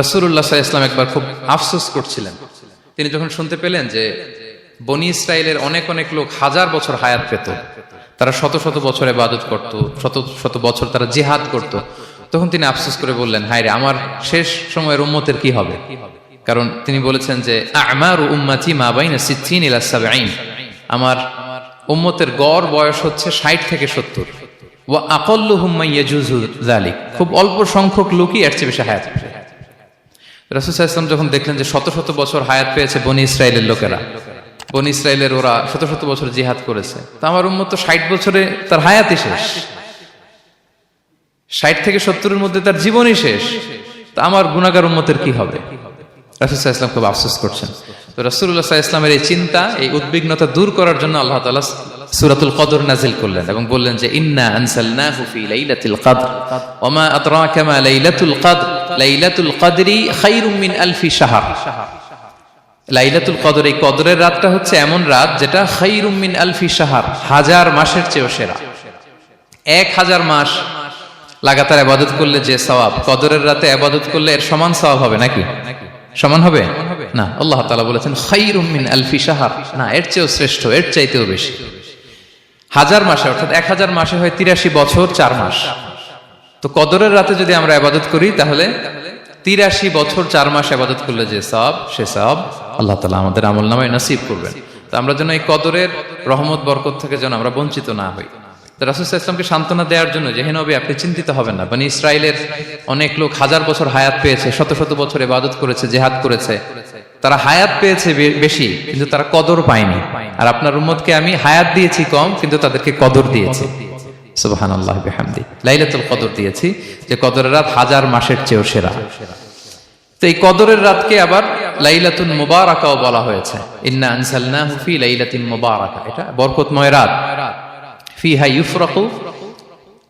রসুল্লাহ ইসলাম একবার খুব আফসোস করছিলেন। তিনি যখন শুনতে পেলেন যে বনি ইসরায়েলের অনেক অনেক লোক হাজার বছর হায়াত পেত, তারা শত শত বছর ইবাদত করত, শত শত বছর তারা জিহাদ করত, তখন তিনি আফসোস করে বললেন হায় রে আমার শেষ সময়ের উম্মতের কি হবে? কারণ তিনি বলেছেন যে, আমার উম্মাতি মা বাইনা সিদ্ধিন সাবঈন, আমার উম্মতের গড় বয়স হচ্ছে ষাট থেকে সত্তর। ও আকল্লু হুম্মা ইয়াজুজু যালিক। খুব অল্প সংখ্যক লোকই এর চেয়ে বেশি হায়াত ইসলাম যখন দেখলেন যে শত শত বছর হায়াত পেয়েছে বনি ইসরায়েলের লোকেরা, বনি ইসরায়েলের ওরা শত শত বছর জিহাদ করেছে, তা আমার উম্মত তো ষাট বছরে তার হায়াতই শেষ। ষাট থেকে সত্তরের মধ্যে তার জীবনই শেষ। তা আমার গুণাগার উন্মতের কি হবে? রাসুল্লাহ ইসলাম খুব আফসোস করছেন। তো রাসুল্লাহ ইসলামের এই চিন্তা, এই উদ্বিগ্নতা দূর করার জন্য আল্লাহ তাআলা সূরাতুল কদর নাজিল করলেন এবং বললেন যে, ইন্না আনসালনাহু ফি লাইলাতিল কদর, ওমা আদরাকা মা লাইলাতুল কদর, লাইলাতুল কদরি খায়রুম মিন আলফি শাহর। লাইলাতুল কদর, এই কদরের রাতটা হচ্ছে এমন রাত যেটা খায়রুম মিন আলফি শাহর, হাজার মাসের চেয়েও সেরা। এক হাজার মাস লাগাতার আবাদত করলে যে সওয়াব, কদরের রাতে আবাদত করলে এর সমান সওয়াব হবে নাকি? সমান হবে? না, আল্লাহ তাআলা বলেছেন খায়রুম মিন আলফি শাহর। না, এর চেয়েও শ্রেষ্ঠ, এর চাইতেও বেশি। হাজার মাসে, অর্থাৎ এক হাজার মাসে হয় তিরাশি বছর চার মাস। তো কদরের রাতে যদি আমরা আবাদত করি, তাহলে তিরাশি বছর চার মাস আবাদত করলে যে সব, সে সব আল্লাহ তালা আমাদের আমল নামায় নসিব করবেন। তো আমরা যেন এই কদরের রহমত, বরকত থেকে যেন আমরা বঞ্চিত না হই। তো ইসলামকে সান্ত্বনা দেওয়ার জন্য, যে নবী, আপনি চিন্তিত হবেন না। মানে ইসরায়েলের অনেক লোক হাজার বছর হায়াত পেয়েছে, শত শত বছর এবাদত করেছে, জেহাদ করেছে। তারা হায়াত পেয়েছে বেশি কিন্তু তারা কদর পায়নি। আর আপনার উম্মতকে আমি হায়াত দিয়েছি কম কিন্তু তাদেরকে কদর দিয়েছি। সুবহান আল্লাহ বিহামদি। লাইলাতুল কদর দিয়েছি যে কদরের রাত হাজার মাসের চেয়েও সেরা। তো এই কদরের রাতকে আবার লাইলাতুন মুবারাকাও বলা হয়েছে। ইন্না ফি লাইলাতিন মুবারাকা। এটা বরকতময় রাত। ফিহা ইউফরাকু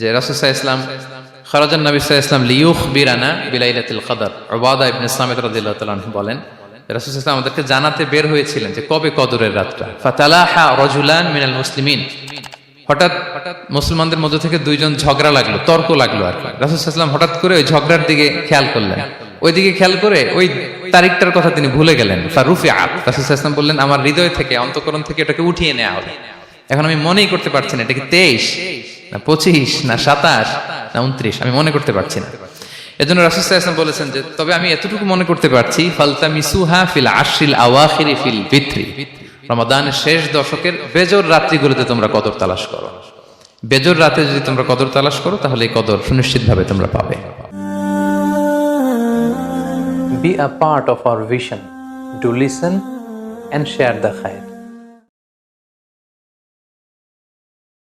যে রাসুল ইসলাম খরাজান নবী ইসলাম লিউখ বিরানা বিলাইলাতুল কদর। ওবাদা ইবনে সামিদ রাদিয়াল্লাহু তাআলা বলেন, রাসুল ইসলাম আমাদেরকে জানাতে বের হয়েছিলেন যে কবে কদরের রাতটা? ফাতালাহা রাজুলান মিনাল মুসলিমিন। হঠাৎ মুসলমানদের মধ্যে থেকে দুইজন ঝগড়া লাগল, তর্ক লাগল আর কি। রাসুলাম হঠাৎ করে ওই ঝগড়ার দিকে খেয়াল করলেন। ওইদিকে খেয়াল করে ওই তারিখটার কথা তিনি ভুলে গেলেন। ফারুফি রাসুলাম বললেন, আমার হৃদয় থেকে, অন্তকরণ থেকে এটাকে উঠিয়ে নেওয়া হবে। এখন আমি মনেই করতে পারছি না, এটা কি তেইশ? না পঁচিশ, না সাতাশ, না উনত্রিশ, আমি মনে করতে পারছি না। এজন্য রাসুলাম বলেছেন যে, তবে আমি এতটুকু মনে করতে পারছি ফালতা মিসুহা ফিল আশিল আওয়াখিরি ফিল বিত্রি। রমাদানের শেষ দশকের বেজর রাত্রিগুলোতে তোমরা কদর তালাশ করো। বেজর রাতে যদি তোমরা কদর তালাশ করো, তাহলে এই কদর সুনিশ্চিতভাবে তোমরা পাবে। Be a part of our vision to listen and share the khair.